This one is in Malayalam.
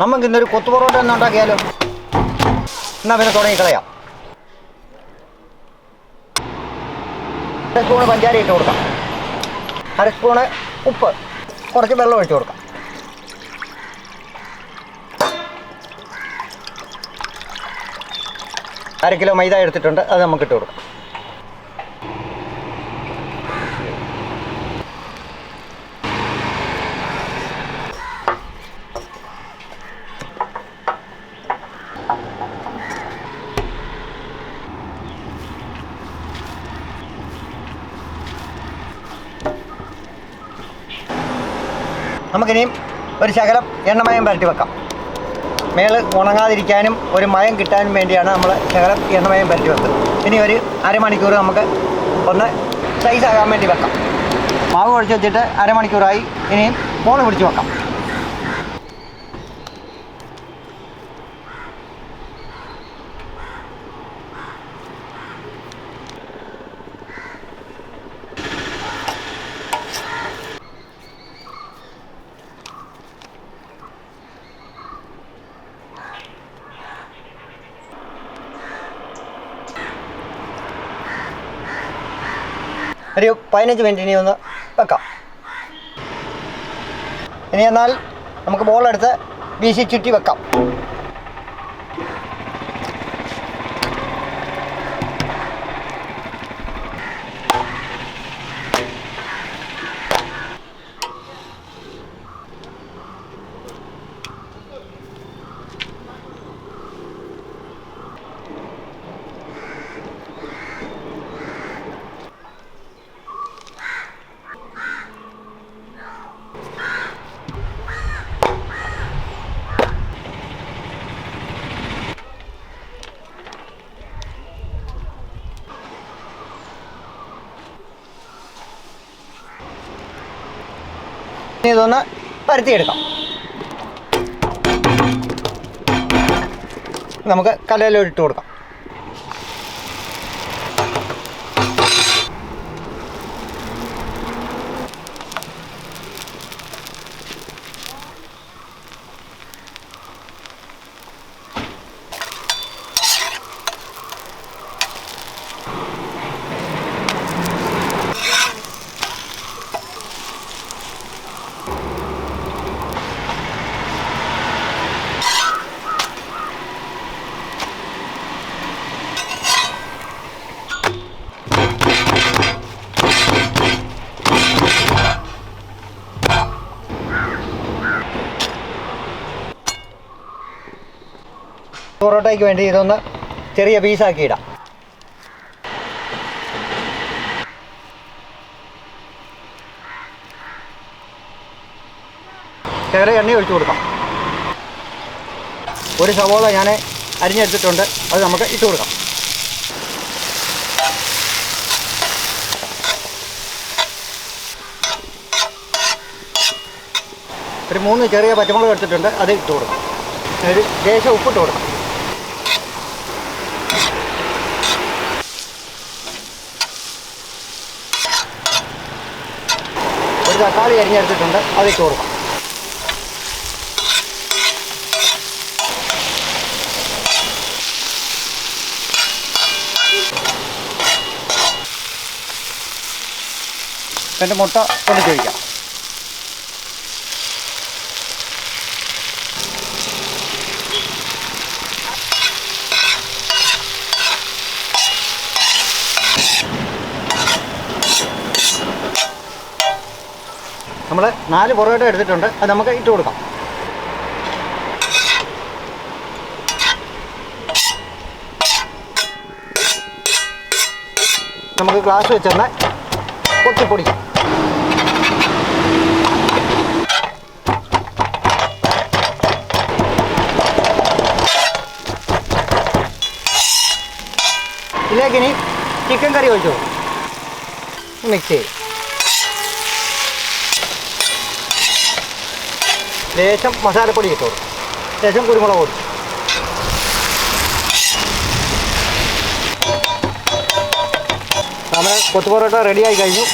നമുക്ക് ഇന്നൊരു കൊത്തു പൊറോട്ട ഒന്ന് ഉണ്ടാക്കിയാലോ എന്നാ പിന്നെ തുടങ്ങി കളയാം. സ്പൂണ് പഞ്ചാര ഇട്ട് കൊടുക്കാം. അര സ്പൂണ് ഉപ്പ്. കുറച്ച് വെള്ളം ഒഴിച്ച് കൊടുക്കാം. അര കിലോ മൈദ എടുത്തിട്ടുണ്ട് അത് നമുക്ക് ഇട്ട് കൊടുക്കാം. നമുക്കിനിയും ഒരു ശകലം എണ്ണമയം പരട്ടി വെക്കാം. മേൾ ഉണങ്ങാതിരിക്കാനും ഒരു മയം കിട്ടാനും വേണ്ടിയാണ് നമ്മൾ ശകലം എണ്ണമയം പരട്ടി വെക്കുന്നത്. ഇനി ഒരു അരമണിക്കൂർ നമുക്ക് ഒന്ന് സൈസ് ആകാൻ വേണ്ടി വെക്കാം. മാവ് കുഴച്ച് വെച്ചിട്ട് അരമണിക്കൂറായി ഇനിയും ഫോണ് പിടിച്ച് വെക്കാം. ഒരു പതിനഞ്ച് മിനിറ്റ് ഇനി ഒന്ന് വെക്കാം. ഇനി എന്നാൽ നമുക്ക് ബോളെടുത്ത് വീശി ചുറ്റി വെക്കാം. ഇതൊന്ന് പരത്തിയെടുക്കാം. നമുക്ക് കലയിലോട്ട് കൊടുക്കാം. പൊറോട്ടയ്ക്ക് വേണ്ടി ഇതൊന്ന് ചെറിയ പീസാക്കി ഇടാം. ചെറിയ എണ്ണ ഒഴിച്ചു കൊടുക്കാം. ഒരു സവോള ഞാൻ അരിഞ്ഞെടുത്തിട്ടുണ്ട്. അത് നമുക്ക് ഇട്ട് കൊടുക്കാം. ഒരു മൂന്ന് ചെറിയ പച്ചമുളക് എടുത്തിട്ടുണ്ട്. അത് ഇട്ട് കൊടുക്കാം. ഒരു ലേശം ഉപ്പിട്ട് കൊടുക്കാം. തക്കാളി അരിഞ്ഞെടുത്തിട്ടുണ്ട്. അത് ഇട്ട് കൊടുക്കാം. രണ്ട് മുട്ട കൊണ്ട് ചോദിക്കാം നമ്മൾ നാല് പൊറോട്ട എടുത്തിട്ടുണ്ട്. അത് നമുക്ക് ഇട്ട് കൊടുക്കാം. നമുക്ക് ഗ്ലാസ് വെച്ചെന്ന് പൊട്ടിപ്പൊടിക്കാം ഇതിലേക്ക് ഇനി ചിക്കൻ കറി ഒഴിച്ചു മിക്സ് ചെയ്യും. ലേശം മസാലപ്പൊടി ഇട്ടു ശേഷം ലേശം കുരുമുളക് പൊടി. നമ്മൾ കൊത്തുപൊറോട്ട റെഡി റെഡിയായി കഴിഞ്ഞു.